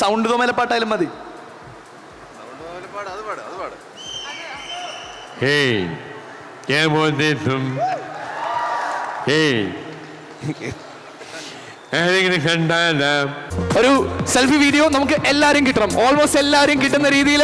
Sound തോമലപ്പാട്ടായാലും മതി. ഒരു selfie video നമുക്ക് എല്ലാരും കിട്ടണം. ഓൾമോസ്റ്റ് എല്ലാരും കിട്ടുന്ന രീതിയിൽ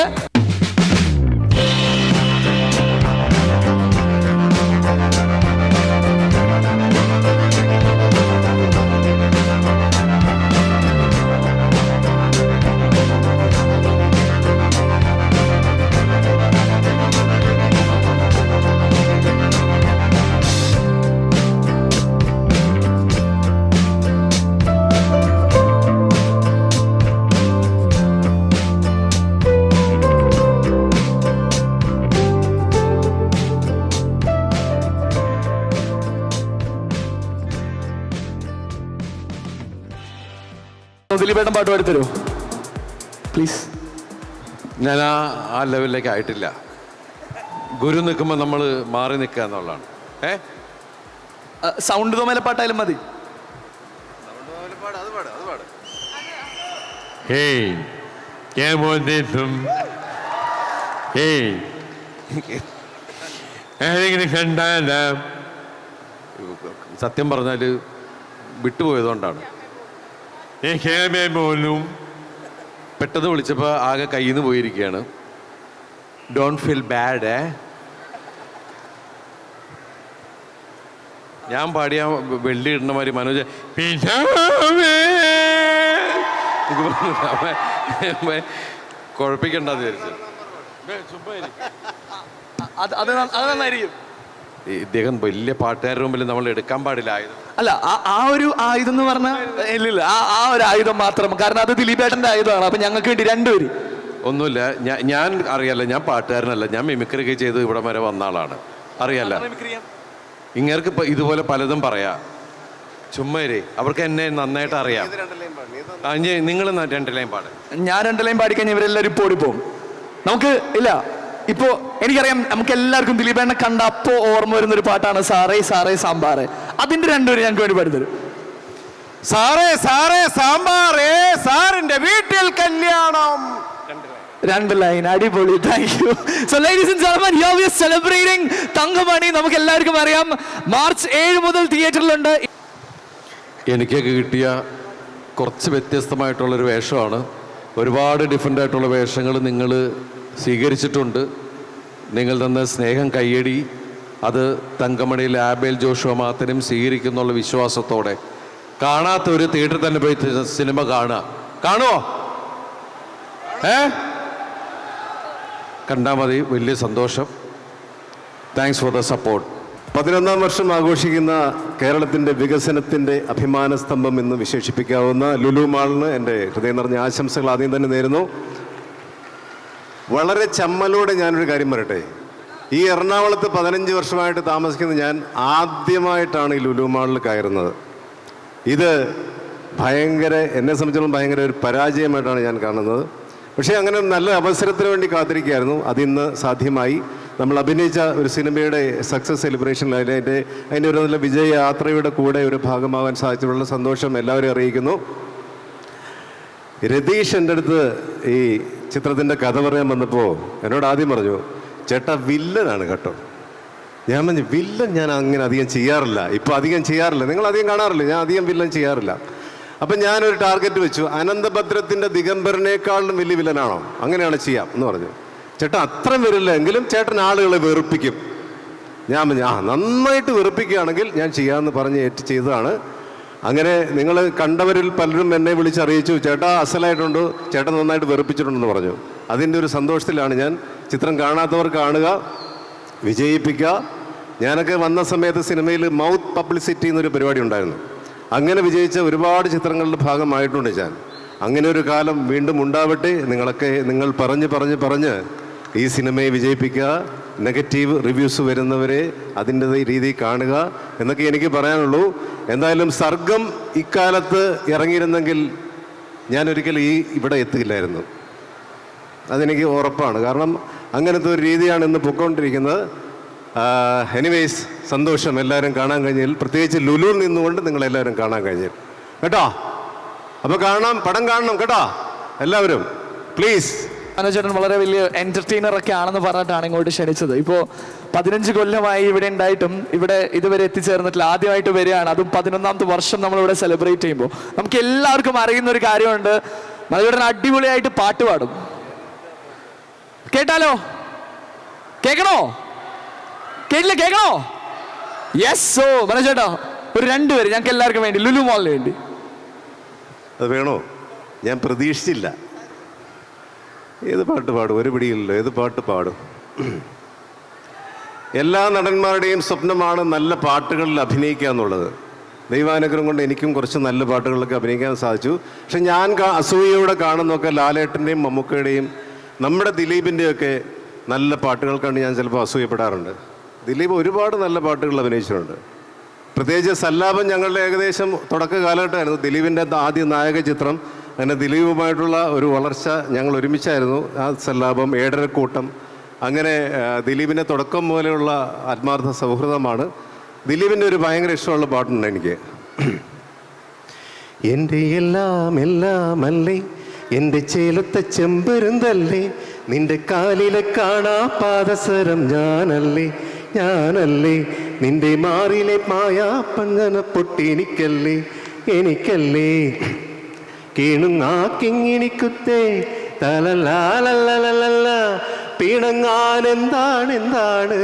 ദിലീപേട്ടൻ പാട്ട് പാടി തരുമോ പ്ലീസ് ഞാൻ ആ ആ ലെവലിലേക്ക് ആയിട്ടില്ല. ഗുരു നിൽക്കുമ്പോൾ നമ്മൾ മാറി നിൽക്കുക എന്നുള്ളതാണ്. ഏ? സൗണ്ട് തോമല പാട്ടായാലും മതി. സത്യം പറഞ്ഞാൽ വിട്ടുപോയതുകൊണ്ടാണ്. പോലും പെട്ടെന്ന് വിളിച്ചപ്പോൾ ആകെ കയ്യിൽ നിന്ന് പോയിരിക്കുകയാണ്. ഡോണ്ട് ഫീൽ ബാഡ് ഏ? ഞാൻ പാടിയ വെള്ളി ഇടുന്ന മാതിരി മനോജ് കുഴപ്പിക്കണ്ടെന്ന് വിചാരിച്ചു. അത് അത് നന്നായിരിക്കും. ഇദ്ദേഹം വലിയ പാട്ടുകാരുടെ മുമ്പിൽ നമ്മൾ എടുക്കാൻ പാടില്ല. അല്ല ആ- ആ ഒരു ആയുധം എന്ന് പറഞ്ഞാൽ ഇല്ലില്ല ആ ആ ഒരു ആയുധം മാത്രം. കാരണം അത് ദിലീപേട്ടന്റെ ആയുധമാണ്. അപ്പൊ ഞങ്ങൾക്ക് വേണ്ടി രണ്ടുപേര്. ഒന്നുമില്ല. ഞാൻ ഞാൻ അറിയാലോ ഞാൻ പാട്ടുകാരനല്ല. ഞാൻ മിമിക്രി ഒക്കെ ചെയ്ത് ഇവിടെ വരെ വന്ന ആളാണ്. അറിയാല്ല. ഇങ്ങർക്ക് ഇതുപോലെ പലതും പറയാം. ചുമ്മാരേ അവർക്ക് എന്നെ നന്നായിട്ട് അറിയാം. നിങ്ങൾ രണ്ട് ലൈൻ പാട്. ഞാൻ രണ്ട് ലൈൻ പാടിക്കഴിഞ്ഞാൽ ഇവരെല്ലാവരും ഇപ്പോൾ ഓടിപ്പോകും നമുക്ക് ഇല്ല. ഇപ്പോ എനിക്കറിയാം നമുക്ക് എല്ലാവർക്കും ദിലീപേണ്ണ കണ്ട അപ്പോ ഓർമ്മ വരുന്ന ഒരു പാട്ടാണ് സാറേ സാറേ സാമ്പാറ്. അതിന്റെ രണ്ടുപേരും ഞങ്ങൾക്ക് വേണ്ടി പാടിത്തരും സാറേ സാറേ സാമ്പാറേ സാറിന്റെ വീട്ടിൽ കല്യാണം. രണ്ട് ലൈൻ അടിപൊളി thank you so ladies and gentlemen here we are celebrating Thankamani. നമുക്ക് എല്ലാവർക്കും അറിയാം മാർച്ച് ഏഴ് മുതൽ തിയേറ്ററിലുണ്ട്. എനിക്കൊക്കെ കിട്ടിയ കുറച്ച് വ്യത്യസ്തമായിട്ടുള്ളൊരു വേഷമാണ്. ഒരുപാട് ഡിഫറെന്റ് ആയിട്ടുള്ള വേഷങ്ങൾ നിങ്ങൾ സ്വീകരിച്ചിട്ടുണ്ട്. നിങ്ങൾ തന്ന സ്നേഹം കയ്യടി അത് തങ്കമണി ആബേൽ ജോഷുവ മാത്രം സ്വീകരിക്കുന്നുള്ള വിശ്വാസത്തോടെ. കാണാത്ത ഒരു തിയേറ്ററിൽ തന്നെ പോയി സിനിമ കാണുക. കാണുമോ ഏ? കണ്ടാൽ മതി വലിയ സന്തോഷം. താങ്ക്സ് ഫോർ ദ സപ്പോർട്ട് പതിനൊന്നാം വർഷം ആഘോഷിക്കുന്ന കേരളത്തിന്റെ വികസനത്തിന്റെ അഭിമാന സ്തംഭം എന്ന് വിശേഷിപ്പിക്കാവുന്ന ലുലു മാളിന് എന്റെ ഹൃദയം നിറഞ്ഞ ആശംസകൾ ആദ്യം തന്നെ നേരുന്നു. വളരെ ചമ്മലോടെ ഞാനൊരു കാര്യം പറയട്ടെ. ഈ എറണാകുളത്ത് പതിനഞ്ച് വർഷമായിട്ട് താമസിക്കുന്ന ഞാൻ ആദ്യമായിട്ടാണ് ഈ ലുലു മാളിൽ കയറുന്നത്. ഇത് ഭയങ്കര എന്നെ സംബന്ധിച്ചോളം ഭയങ്കര ഒരു പരാജയമായിട്ടാണ് ഞാൻ കാണുന്നത്. പക്ഷേ അങ്ങനെ നല്ല അവസരത്തിന് വേണ്ടി കാത്തിരിക്കുകയായിരുന്നു. അതിന്ന് സാധ്യമായി. നമ്മൾ അഭിനയിച്ച ഒരു സിനിമയുടെ സക്സസ് സെലിബ്രേഷനിൽ അതിന്റെ അതിന്റെ ഒരു നല്ല വിജയയാത്രയുടെ കൂടെ ഒരു ഭാഗമാകാൻ സാധിച്ചിട്ടുള്ള സന്തോഷം എല്ലാവരും അറിയിക്കുന്നു. രതീഷ് എന്റെ അടുത്ത് ഈ ചിത്രത്തിന്റെ കഥ പറയാൻ വന്നപ്പോൾ എന്നോട് ആദ്യം പറഞ്ഞു ചേട്ടാ വില്ലനാണ് കേട്ടോ. ഞാൻ പറഞ്ഞു വില്ലൻ ഞാൻ അങ്ങനെ അധികം ചെയ്യാറില്ല. ഇപ്പോൾ അധികം ചെയ്യാറില്ല. നിങ്ങൾ അധികം കാണാറില്ല? ഞാൻ അധികം വില്ലൻ ചെയ്യാറില്ല. അപ്പം ഞാനൊരു ടാർഗറ്റ് വെച്ചു. അനന്തഭദ്രത്തിന്റെ ദിഗംബരനേക്കാളും വലിയ വില്ലനാണോ അങ്ങനെയാണ് ചെയ്യാം എന്ന് പറഞ്ഞു. ചേട്ടാ അത്രയും വരില്ല എങ്കിലും ചേട്ടൻ ആളുകളെ വെറുപ്പിക്കും. ഞാൻ ആ നന്നായിട്ട് വെറുപ്പിക്കുകയാണെങ്കിൽ ഞാൻ ചെയ്യാമെന്ന് പറഞ്ഞ് ഏറ്റ് ചെയ്തതാണ്. അങ്ങനെ നിങ്ങൾ കണ്ടവരിൽ പലരും എന്നെ വിളിച്ചറിയിച്ചു ചേട്ടാ അസലായിട്ടുണ്ട് ചേട്ടൻ നന്നായിട്ട് വെറുപ്പിച്ചിട്ടുണ്ടെന്ന് പറഞ്ഞു. അതിന്റെ ഒരു സന്തോഷത്തിലാണ് ഞാൻ ചിത്രം കാണാത്തവർ കാണുക വിജയിപ്പിക്കുക. ഞാനൊക്കെ വന്ന സമയത്ത് സിനിമയിൽ മൗത്ത് പബ്ലിസിറ്റി എന്നൊരു പരിപാടി ഉണ്ടായിരുന്നു. അങ്ങനെ വിജയിച്ച ഒരുപാട് ചിത്രങ്ങളുടെ ഭാഗമായിട്ടുണ്ട് ഞാൻ. അങ്ങനെ ഒരു കാലം വീണ്ടും ഉണ്ടാവട്ടെ നിങ്ങളൊക്കെ നിങ്ങൾ പറഞ്ഞ് പറഞ്ഞ് പറഞ്ഞ് ഈ സിനിമയെ വിജയിപ്പിക്കുക നെഗറ്റീവ് റിവ്യൂസ് വരുന്നവരെ അതിന്റെ രീതി കാണുക എന്നൊക്കെ എനിക്ക് പറയാനുള്ളൂ. എന്തായാലും സർഗം ഇക്കാലത്ത് ഇറങ്ങിയിരുന്നെങ്കിൽ ഞാൻ ഒരിക്കലും ഈ ഇവിടെ എത്തില്ലായിരുന്നു അതെനിക്ക് ഉറപ്പാണ്. കാരണം അങ്ങനത്തെ ഒരു രീതിയാണ് ഇന്ന് പൊക്കോണ്ടിരിക്കുന്നത്. എനിവേയ്സ് സന്തോഷം. എല്ലാവരും കാണാൻ കഴിഞ്ഞതിൽ. പ്രത്യേകിച്ച് ലുലുവിൽ നിന്നുകൊണ്ട് നിങ്ങളെല്ലാവരും കാണാൻ കഴിഞ്ഞു കേട്ടോ? അപ്പോൾ കാണാം പടം കാണണം കേട്ടോ? എല്ലാവരും പ്ലീസ് അനുചേട്ടൻ വളരെ വലിയ എന്റർടൈനർ ഒക്കെ ആണെന്ന് പറഞ്ഞിട്ടാണ് ഇങ്ങോട്ട് ക്ഷണിച്ചത്. ഇപ്പോൾ പതിനഞ്ച് കൊല്ലമായി ഇവിടെ ഉണ്ടായിട്ടും ഇവിടെ ഇതുവരെ എത്തിച്ചേർന്നിട്ടില്ല. ആദ്യമായിട്ട് വരികയാണ്. അതും പതിനൊന്നാമത്തെ വർഷം നമ്മളിവിടെ സെലിബ്രേറ്റ് ചെയ്യുമ്പോൾ. നമുക്ക് എല്ലാവർക്കും അറിയുന്ന ഒരു കാര്യമുണ്ട്. മലയുടൻ അടിപൊളിയായിട്ട് പാട്ട് പാടും. കേട്ടാലോ? കേൾക്കണോ കേട്ടില്ല? കേൾക്കണോ യെസ് ഓ മനോജേട്ടാ ഒരു രണ്ടുപേര് ഞങ്ങൾക്ക് എല്ലാവർക്കും വേണ്ടി ലുലു മോളിന് വേണ്ടി. അത് വേണോ? ഞാൻ പ്രതീക്ഷിച്ചില്ല. ഏത് പാട്ട് പാടും? ഒരു പിടിയില്ലല്ലോ. ഏത് പാട്ട് പാടും? എല്ലാ നടന്മാരുടെയും സ്വപ്നമാണ് നല്ല പാട്ടുകളിൽ അഭിനയിക്കുക എന്നുള്ളത്. ദൈവാനുഗ്രഹം കൊണ്ട് എനിക്കും കുറച്ച് നല്ല പാട്ടുകളൊക്കെ അഭിനയിക്കാൻ സാധിച്ചു. പക്ഷെ ഞാൻ അസൂയയോടെ കാണുന്നൊക്കെ ലാലേട്ടന്റെയും മമ്മൂക്കയുടെയും നമ്മുടെ ദിലീപിന്റെയൊക്കെ നല്ല പാട്ടുകൾ പാട്ടുകൾക്കാണ് ഞാൻ ചിലപ്പോൾ അസൂയപ്പെടാറുണ്ട്. ദിലീപ് ഒരുപാട് നല്ല പാട്ടുകൾ അഭിനയിച്ചിട്ടുണ്ട്. പ്രത്യേകിച്ച് സല്ലാപം ഞങ്ങളുടെ ഏകദേശം തുടക്ക കാലഘട്ടമായിരുന്നു ദിലീപിന്റെ ആദ്യ നായക ചിത്രം അങ്ങനെ ദിലീപുമായിട്ടുള്ള ഒരു വളർച്ച ഞങ്ങൾ ഒരുമിച്ചായിരുന്നു. ആ സല്ലാപം ഏഴരക്കൂട്ടം അങ്ങനെ ദിലീപിന്റെ തുടക്കം പോലെയുള്ള ആത്മാർത്ഥ സൗഹൃദമാണ്. ദിലീപിന്റെ ഒരു ഭയങ്കര ഇഷ്ടമുള്ള പാട്ടുണ്ട് എനിക്ക്. എന്റെ എല്ലാം എല്ലാം അല്ലേ എന്റെ ചേലത്തെ ചെമ്പരുന്തല്ലേ? നിന്റെ കാലിലെ കാണാ പാദസരം ഞാനല്ലേ? ഞാനല്ലേ? നിന്റെ മാറിലെ മായാ പങ്കന പൊട്ടിനിക്കല്ലേ? എനിക്കല്ലേ? കീണുങ്ങാക്കിങ്ങിണിക്കുത്തേ തലലാലല്ല പിണങ്ങാൻ എന്താണ് എന്താണ്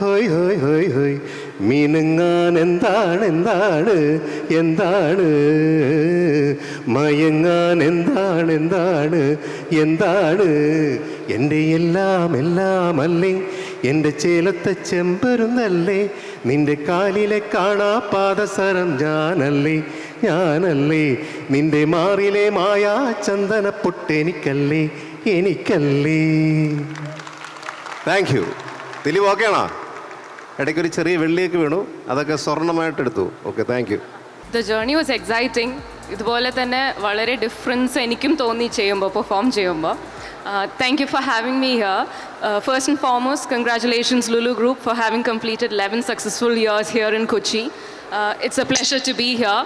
ഹോയ് ഹോയ് ഹോയ് ഹോയ്. മീനങ്ങാൻ എന്താണ്? എന്താണ് എന്താണ്? മയങ്ങാൻ എന്താണ് എന്താണ് എന്താണ് എന്റെ എല്ലാം എല്ലാം അല്ലേ എന്റെ ചേലത്തെ ചെമ്പരുന്നല്ലേ? നിന്റെ കാലിലെ കാണാ പാദസരം ഞാനല്ലേ? ഞാനല്ലേ? നിന്റെ മാറിലെ മായാ ചന്ദന പൊട്ടെനിക്കല്ലേ? എനിക്കല്ലേ? താങ്ക് യു ദിലീപ് ഓക്കെയാണോ ഇടയ്ക്കൊരു ചെറിയ വെള്ളിയൊക്കെ വീണു. അതൊക്കെ സ്വർണമായിട്ട് എടുത്തു. Okay thank you the journey was exciting ഇതുപോലെ തന്നെ വളരെ ഡിഫറൻസ് എനിക്കും തോന്നി ചെയ്യുമ്പോൾ പെർഫോം ചെയ്യുമ്പോൾ thank you for having me here first and foremost congratulations Lulu group for having completed eleven successful years here in Kochi it's a pleasure to be here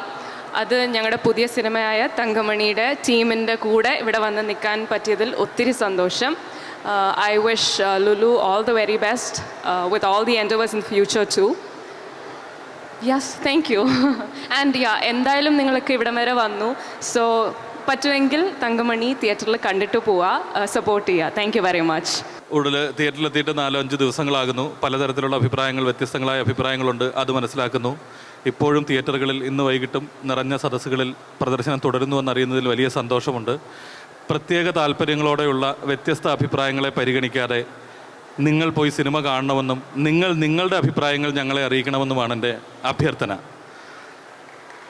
അത് ഞങ്ങളുടെ പുതിയ സിനിമയായ തങ്കമണിയുടെ ടീമിന്റെ കൂടെ ഇവിടെ വന്ന് നിൽക്കാൻ പറ്റിയതിൽ ഒത്തിരി സന്തോഷം. I wish Lulu all the very best with all the endeavours in future to yes thank you and yeah എന്തായാലും നിങ്ങൾക്ക് ഇവിടം വരെ വന്നു. സോ പറ്റുമെങ്കിൽ തങ്കമണി തിയേറ്ററിൽ കണ്ടിട്ട് പോവാ സപ്പോർട്ട് ചെയ്യുക. താങ്ക് യു വെരി മച്ച് ഉള്ളിൽ തിയേറ്ററിലെത്തിയിട്ട് നാലോ അഞ്ച് ദിവസങ്ങളാകുന്നു. പലതരത്തിലുള്ള അഭിപ്രായങ്ങൾ വ്യത്യസ്തങ്ങളായ അഭിപ്രായങ്ങളുണ്ട്. അത് മനസ്സിലാക്കുന്നു. ഇപ്പോഴും തിയേറ്ററുകളിൽ ഇന്ന് വൈകിട്ടും നിറഞ്ഞ സദസ്സുകളിൽ പ്രദർശനം തുടരുന്നുവെന്നറിയുന്നതിൽ വലിയ സന്തോഷമുണ്ട്. പ്രത്യേക താല്പര്യങ്ങളോടെയുള്ള വ്യത്യസ്ത അഭിപ്രായങ്ങളെ പരിഗണിക്കാതെ നിങ്ങൾ പോയി സിനിമ കാണണമെന്നും നിങ്ങൾ നിങ്ങളുടെ അഭിപ്രായങ്ങൾ ഞങ്ങളെ അറിയിക്കണമെന്നുമാണ് എന്റെ അഭ്യർത്ഥന.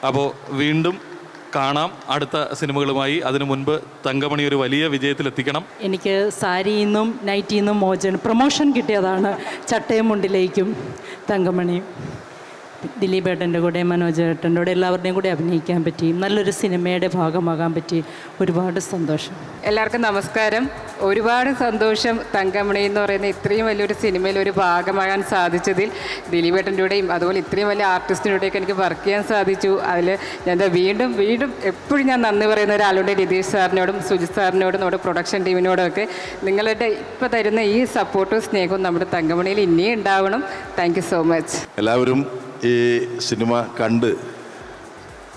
അപ്പോൾ വീണ്ടും കാണാം അടുത്ത സിനിമകളുമായി. അതിനു മുൻപ് തങ്കമണി ഒരു വലിയ വിജയത്തിലെത്തിക്കണം. എനിക്ക് സാരിയിൽ നിന്നും നൈറ്റിൽ നിന്നും പ്രൊമോഷൻ കിട്ടിയതാണ് ചട്ടയും മുണ്ടിലേക്കും തങ്കമണിയും ദിലീപ് ഏട്ടന്റെ കൂടെ മനോജ് ഏട്ടന്റെ കൂടെ എല്ലാവരുടെയും കൂടെ അഭിനയിക്കാൻ പറ്റി. നല്ലൊരു സിനിമയുടെ ഭാഗമാകാൻ പറ്റി. ഒരുപാട് സന്തോഷം. എല്ലാവർക്കും നമസ്കാരം. ഒരുപാട് സന്തോഷം. തങ്കമണി എന്ന് പറയുന്ന ഇത്രയും വലിയൊരു സിനിമയിൽ ഒരു ഭാഗമാകാൻ സാധിച്ചതിൽ ദിലീപേട്ടന്റെ കൂടെയും അതുപോലെ ഇത്രയും വലിയ ആർട്ടിസ്റ്റിനൂടെയൊക്കെ എനിക്ക് വർക്ക് ചെയ്യാൻ സാധിച്ചു. അതിൽ ഞാൻ വീണ്ടും വീണ്ടും എപ്പോഴും ഞാൻ നന്ദി പറയുന്ന ഒരാളുടെ രതീഷ് സാറിനോടും സുജിത് സാറിനോടും നമ്മുടെ പ്രൊഡക്ഷൻ ടീമിനോടും ഒക്കെ നിങ്ങളുടെ ഇപ്പോൾ തരുന്ന ഈ സപ്പോർട്ടും സ്നേഹവും നമ്മുടെ തങ്കമണിയിൽ ഇനിയും ഉണ്ടാവണം. Thank you so much. എല്ലാവരും ഈ സിനിമ കണ്ട്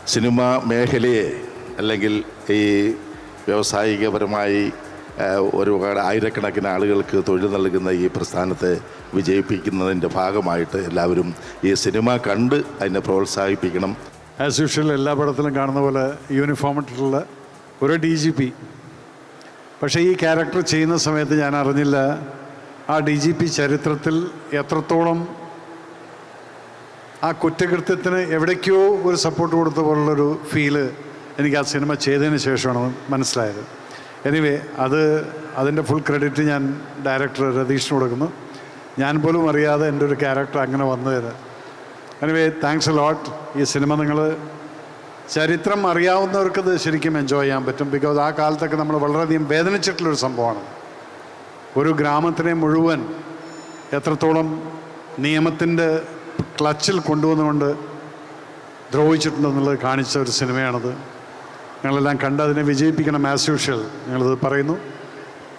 സിനിമ മേഖലയെ അല്ലെങ്കിൽ ഈ വ്യാവസായികപരമായി ഒരുപാട് ആയിരക്കണക്കിന് ആളുകൾക്ക് തൊഴിൽ നൽകുന്ന ഈ പ്രസ്ഥാനത്തെ വിജയിപ്പിക്കുന്നതിന്റെ ഭാഗമായിട്ട് എല്ലാവരും ഈ സിനിമ കണ്ട് അതിനെ പ്രോത്സാഹിപ്പിക്കണം. ആസ് യൂഷ്വൽ എല്ലാ പടത്തിലും കാണുന്ന പോലെ യൂണിഫോം ഇട്ടിട്ടുള്ള ഒരു ഡി ജി പി പക്ഷേ ഈ ക്യാരക്ടർ ചെയ്യുന്ന സമയത്ത് ഞാൻ അറിഞ്ഞില്ല ആ ഡി ജി പി ചരിത്രത്തിൽ എത്രത്തോളം ആ കുറ്റകൃത്യത്തിന് എവിടേക്കോ ഒരു സപ്പോർട്ട് കൊടുത്ത പോലുള്ളൊരു ഫീൽ എനിക്ക് ആ സിനിമ ചെയ്തതിന് ശേഷമാണ് മനസ്സിലായത്. എനിവേ അത് അതിന്റെ ഫുൾ ക്രെഡിറ്റ് ഞാൻ ഡയറക്ടർ രതീഷിന് കൊടുക്കുന്നു. ഞാൻ പോലും അറിയാതെ എന്റെ ഒരു ക്യാരക്ടർ അങ്ങനെ വന്നതിന് എനിവേ താങ്ക്സ് എ ലോട്ട് ഈ സിനിമ നിങ്ങൾ ചരിത്രം അറിയാവുന്നവർക്ക് ഇത് ശരിക്കും എൻജോയ് ചെയ്യാൻ പറ്റും. ബിക്കോസ് ആ കാലത്തൊക്കെ നമ്മൾ വളരെയധികം വേദനിച്ചിട്ടുള്ളൊരു സംഭവമാണ്. ഒരു ഗ്രാമത്തിനെ മുഴുവൻ എത്രത്തോളം നിയമത്തിന്റെ ക്ലച്ചിൽ കൊണ്ടുവന്നുകൊണ്ട് ദ്രോഹിച്ചിട്ടുണ്ടെന്നുള്ളത് കാണിച്ച ഒരു സിനിമയാണത്. ഞങ്ങളെല്ലാം കണ്ട് അതിനെ വിജയിപ്പിക്കണം ആസ് യൂഷ്വൽ ഞങ്ങളിത് പറയുന്നു.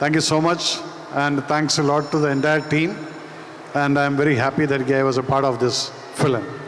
Thank you so much and thanks lot to the entire team and I'm very happy that guy was a part of this film